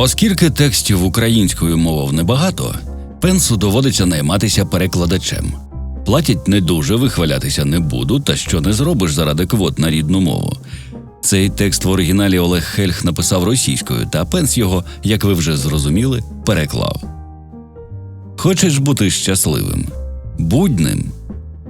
Оскільки текстів українською мовою небагато, пенсу доводиться найматися перекладачем. Платять не дуже, вихвалятися не буду, та що не зробиш заради квот на рідну мову. Цей текст в оригіналі Олег Хельх написав російською, та пенс його, як ви вже зрозуміли, переклав. Хочеш бути щасливим, будь ним.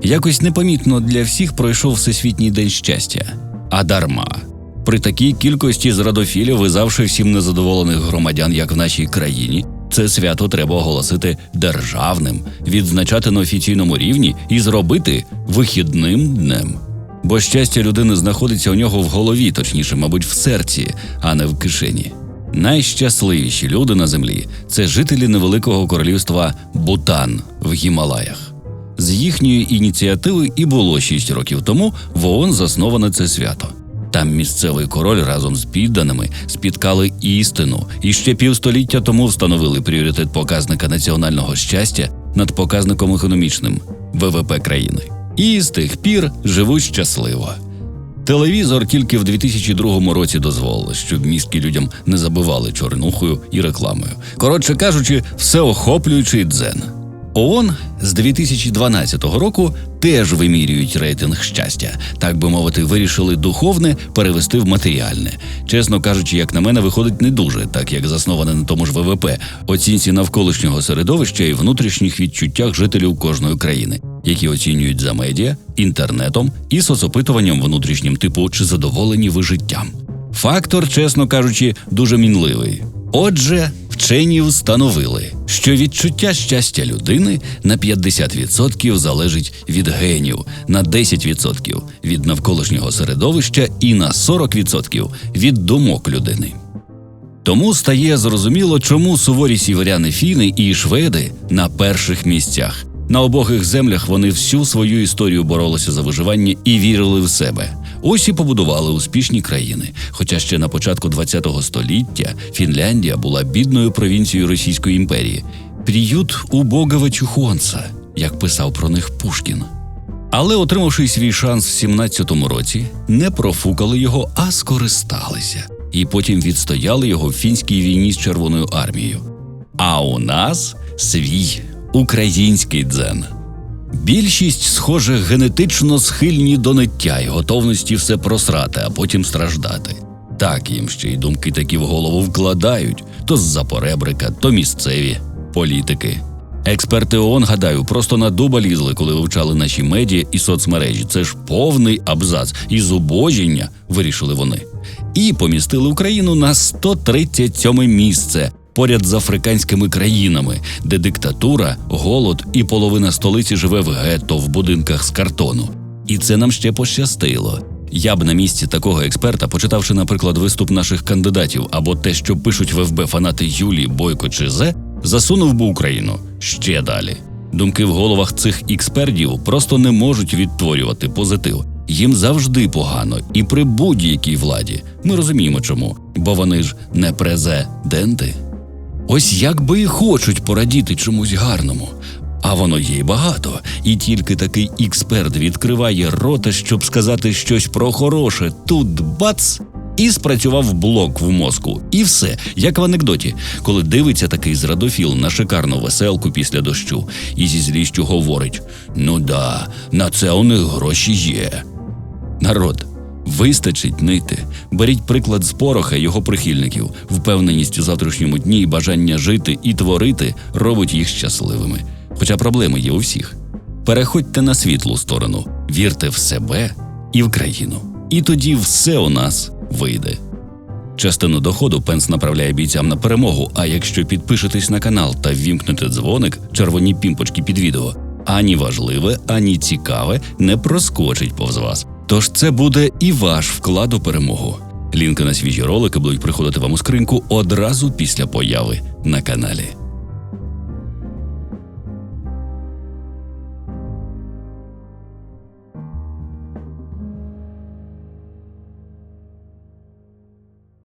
Якось непомітно для всіх пройшов Всесвітній день щастя, а дарма. При такій кількості зрадофілів і завжди всім незадоволених громадян, як в нашій країні, це свято треба оголосити державним, відзначати на офіційному рівні і зробити вихідним днем. Бо щастя людини знаходиться у нього в голові, точніше, мабуть, в серці, а не в кишені. Найщасливіші люди на землі це жителі невеликого королівства Бутан в Гімалаях. З їхньої ініціативи і було шість років тому в ООН засноване це свято. Там місцевий король разом з підданими спіткали істину і ще півстоліття тому встановили пріоритет показника національного щастя над показником економічним ВВП країни. І з тих пір живуть щасливо. Телевізор тільки в 2002 році дозволили, щоб мізки людям не забивали чорнухою і рекламою. Коротше кажучи, всеохоплюючий дзен. ООН з 2012 року теж вимірюють рейтинг щастя, так би мовити, вирішили духовне перевести в матеріальне. Чесно кажучи, як на мене, виходить не дуже, так як засноване на тому ж ВВП, оцінці навколишнього середовища і внутрішніх відчуттях жителів кожної країни, які оцінюють за медіа, інтернетом і соцопитуванням внутрішнім типу чи задоволені ви життям. Фактор, чесно кажучи, дуже мінливий. Отже, вчені встановили, що відчуття щастя людини на 50% залежить від генів, на 10% від навколишнього середовища і на 40% від думок людини. Тому стає зрозуміло, чому суворі сіверяни фіни і шведи на перших місцях. На обох землях вони всю свою історію боролися за виживання і вірили в себе. Ось і побудували успішні країни. Хоча ще на початку ХХ століття Фінляндія була бідною провінцією Російської імперії. Приют убогого чухонца, як писав про них Пушкін. Але, отримавши свій шанс в 17-му році, не профукали його, а скористалися, і потім відстояли його в фінській війні з Червоною армією. А у нас свій український дзен. Більшість, схоже, генетично схильні до ниття і готовності все просрати, а потім страждати. Так їм ще й думки такі в голову вкладають то з-за поребрика, то місцеві політики. Експерти ООН, гадаю, просто на дуба лізли, коли вивчали наші медіа і соцмережі. Це ж повний абзац і зубожіння, вирішили вони. І помістили Україну на 137 місце поряд з африканськими країнами, де диктатура, голод і половина столиці живе в гетто в будинках з картону. І це нам ще пощастило. Я б на місці такого експерта, почитавши, наприклад, виступ наших кандидатів або те, що пишуть в ФБ фанати Юлії Бойко чи Зе, засунув би Україну ще далі. Думки в головах цих експертів просто не можуть відтворювати позитив. Їм завжди погано, і при будь-якій владі. Ми розуміємо чому, бо вони ж не президенти. Ось як би і хочуть порадіти чомусь гарному. А воно є багато, і тільки такий експерт відкриває рота, щоб сказати щось про хороше. Тут бац! І спрацював блок в мозку. І все, як в анекдоті, коли дивиться такий зрадофіл на шикарну веселку після дощу, і зі злістю говорить: Ну да, на це у них гроші є. Народ, Вистачить нити. Беріть приклад з пороха його прихильників. Впевненість у завтрашньому дні і бажання жити і творити робить їх щасливими. Хоча проблеми є у всіх. Переходьте на світлу сторону, вірте в себе і в країну. І тоді все у нас вийде. Частину доходу пенс направляє бійцям на перемогу. А якщо підпишетесь на канал та ввімкнете дзвоник, червоні пімпочки під відео, ані важливе, ані цікаве не проскочить повз вас. Тож це буде і ваш вклад у перемогу. Лінки на свіжі ролики будуть приходити вам у скриньку одразу після появи на каналі.